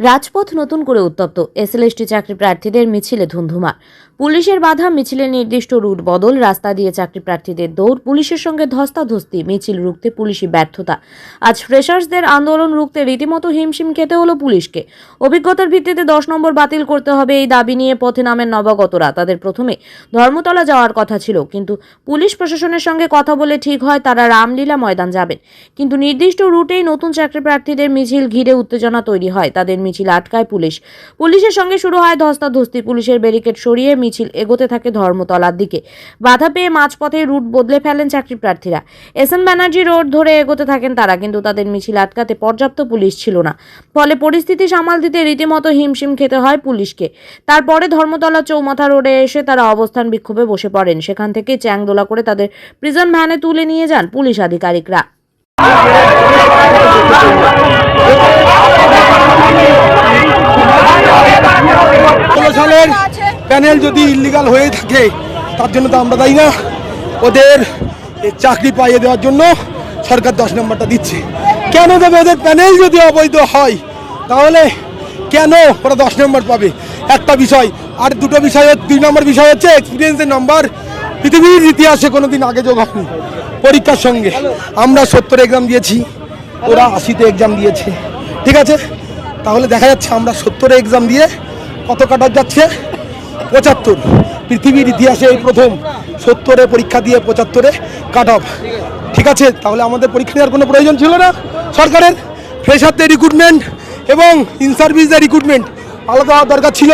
রাজপথ নতুন করে উত্তপ্ত। এসএলএসটি চাকরি প্রার্থীদের মিছিলে ধুন্ধুমা পুলিশের বাধা মিছিলের নির্দিষ্ট রুট বদল, রাস্তা দিয়ে চাকরি প্রার্থীদের দৌড়, পুলিশের সঙ্গে ধস্তাধস্তি, মিছিল রুখতে পুলিশি ব্যর্থতা। আজ ফ্রেশার্সদের আন্দোলন রুখতে রীতিমতো হিমশিম খেতে হলো পুলিশকে। অভিজ্ঞতার ভিত্তিতে দশ নম্বর বাতিল করতে হবে এই দাবি নিয়ে পথে নামেন নবাগতরা। তাদের প্রথমে ধর্মতলা যাওয়ার কথা ছিল, কিন্তু পুলিশ প্রশাসনের সঙ্গে কথা বলে ঠিক হয় তারা রামলীলা ময়দান যাবেন। কিন্তু নির্দিষ্ট রুটেই নতুন চাকরি প্রার্থীদের মিছিল ঘিরে উত্তেজনা তৈরি হয়। তাদের মিছিল আটকায় পুলিশ। পুলিশের সঙ্গে শুরু হয় ধস্তাধস্তি। পুলিশের ব্যারিকেড সরিয়ে মিছিল এগোতে থাকে ধর্মতলার দিকে। বাধা পেয়ে মাঝপথে রুট বদলে ফেলেন চাকরি প্রার্থীরা। এস এন ব্যানার্জি রোড ধরে এগোতে থাকেন তারা, কিন্তু তাদের মিছিল আটকাতে পর্যাপ্ত পুলিশ ছিল না। ফলে পরিস্থিতি সামাল দিতে রীতিমতো হিমশিম খেতে হয় পুলিশকে। তারপরে ধর্মতলা চৌমাথা রোডে এসে তারা অবস্থান বিক্ষোভে বসে পড়েন। সেখান থেকে চ্যাংদোলা করে তাদের প্রিজন ভ্যানে তুলে নিয়ে যান পুলিশ আধিকারিকরা। সালের প্যানেল যদি ইলিগাল হয়ে থাকে তার জন্য তো আমরা দায়ী না। ওদের চাকরি পাইয়ে দেওয়ার জন্য সরকার দশ নম্বরটা দিচ্ছে। কেন দেবে ওদের প্যানেল যদি অবৈধ হয়? তাহলে কেন ওরা দশ নম্বর পাবে? একটা বিষয়। আর দুটো বিষয় দুই নম্বর বিষয় হচ্ছে এক্সপিরিয়েন্সের নম্বর পৃথিবীর ইতিহাসে কোনো দিন আগে যোগ হয়নি। পরীক্ষার সঙ্গে। আমরা সত্তর এক্সাম দিয়েছি ওরা আশিতে এক্সাম দিয়েছে। ঠিক আছে? তাহলে দেখা যাচ্ছে আমরা সত্তরে এক্সাম দিয়ে কত কাটার যাচ্ছে পঁচাত্তর পৃথিবীর ইতিহাসে এই প্রথম সত্তরে পরীক্ষা দিয়ে পঁচাত্তরে কাট অফ ঠিক আছে তাহলে আমাদের পরীক্ষা দেওয়ার কোনো প্রয়োজন ছিল না সরকারের ফ্রেশারদের রিক্রুটমেন্ট এবং ইন সার্ভিসদের রিক্রুটমেন্ট আলাদা দরকার ছিল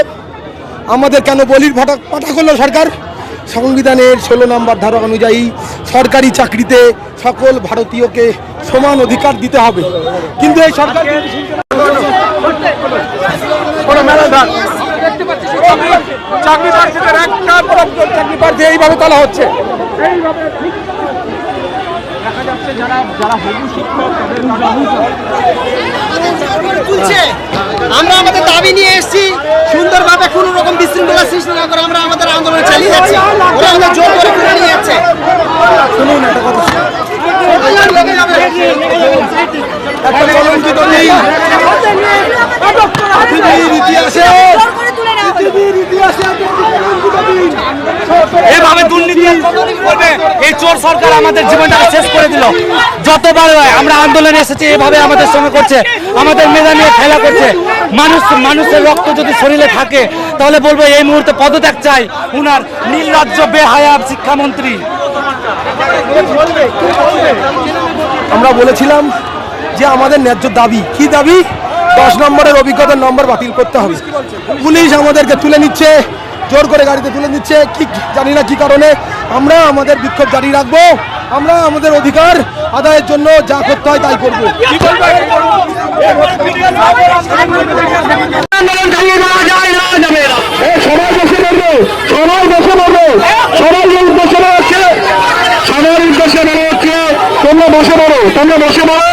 আমাদের কেন বলির ফাটা পাঠা করল সরকার সংবিধানের ষোলো নম্বর ধারা অনুযায়ী সরকারি চাকরিতে সকল ভারতীয়কে সমান অধিকার দিতে হবে কিন্তু এই সরকার কিন্তু শুনতে কোনো মেলা ঘাট চাকরি প্রার্থীদের একটা পর চাকরি প্রার্থী এইভাবে তোলা হচ্ছে। তুলছে আমরা আমাদের দাবি নিয়ে এসেছি সুন্দরভাবে কোনো রকম বিশৃঙ্খলা সৃষ্টি না করে আমরা আমাদের আন্দোলন চালিয়ে যাচ্ছি ওরা আমাদের জোর করে তুলে নিয়ে যাচ্ছে শুনুন একটা কথা একটা কলঙ্কিত নেই পৃথিবীর ইতিহাসে পৃথিবীর ইতিহাসে এত কলঙ্কিত দিন। এভাবে দুর্নীতি করবে এই চোর সরকার আমাদের জীবনটাকে শেষ করে দিল। যতবার আমরা আন্দোলনে এসেছি, এভাবে আমাদের সঙ্গে করছে। আমাদের মেধা নিয়ে খেলা করছে। মানুষ মানুষের রক্ত যদি শরীরে থাকে, তাহলে বলব, এই মুহূর্তে পদত্যাগ চাই। উনার নীলরাজ্য বেহায়াব শিক্ষামন্ত্রী। আমরা বলেছিলাম যে আমাদের ন্যায্য দাবি। কি দাবি? দশ নম্বরের অভিজ্ঞতার নম্বর বাতিল করতে হবে। পুলিশ আমাদেরকে তুলে নিচ্ছে। জোর করে গাড়িতে তুলে নিচ্ছে। কি জানি না কি কারণে। আমরা আমাদের বিক্ষোভ জারি রাখব। আমরা আমাদের অধিকার আদায়ের জন্য যা করতে হয় তাই করব। সবাই বসে পড়ব। সবাই বসে পড়ব। সবাই বসে পড়ছে সবার উদ্দেশ্যে বলা হচ্ছে তোমরা বসে পড়ো তোমরা বসে পড়ো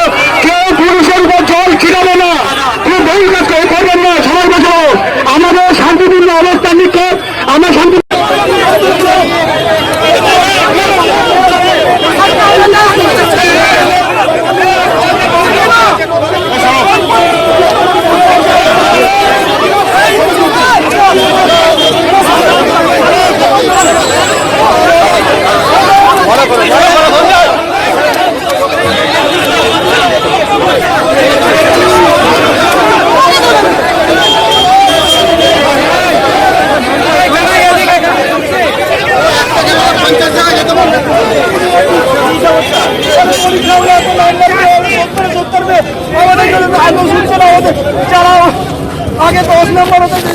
কেউ পুরুষের উপর জল ছিটাবে না কেউ বহিষ্কার কেউ করবেন না সবাই বসে পড়ো আমাদের শান্তিপূর্ণ অবস্থান নিক্ষেপ আমরা শান্তি যারা আগে দশ নম্বর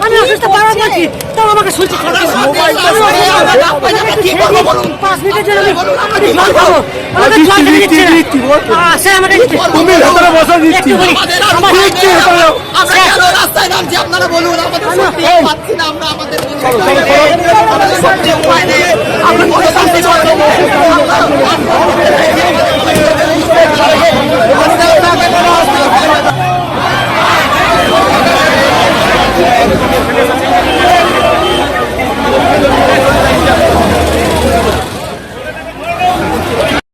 আমি অসুস্থ বারবার বলছি তাও আমাকে শুনছে পাঁচ মিনিটের জন্য আমি জল খাব আমাকে জল দিচ্ছে। না আহ, আমাকে তুমি ভেতরে। বসো দিচ্ছি আমার- দিচ্ছি ভেতরে। আমরা কেন রাস্তায় নামছি আপনারা বলুন আমাদের পাচ্ছি না আমরা আমাদের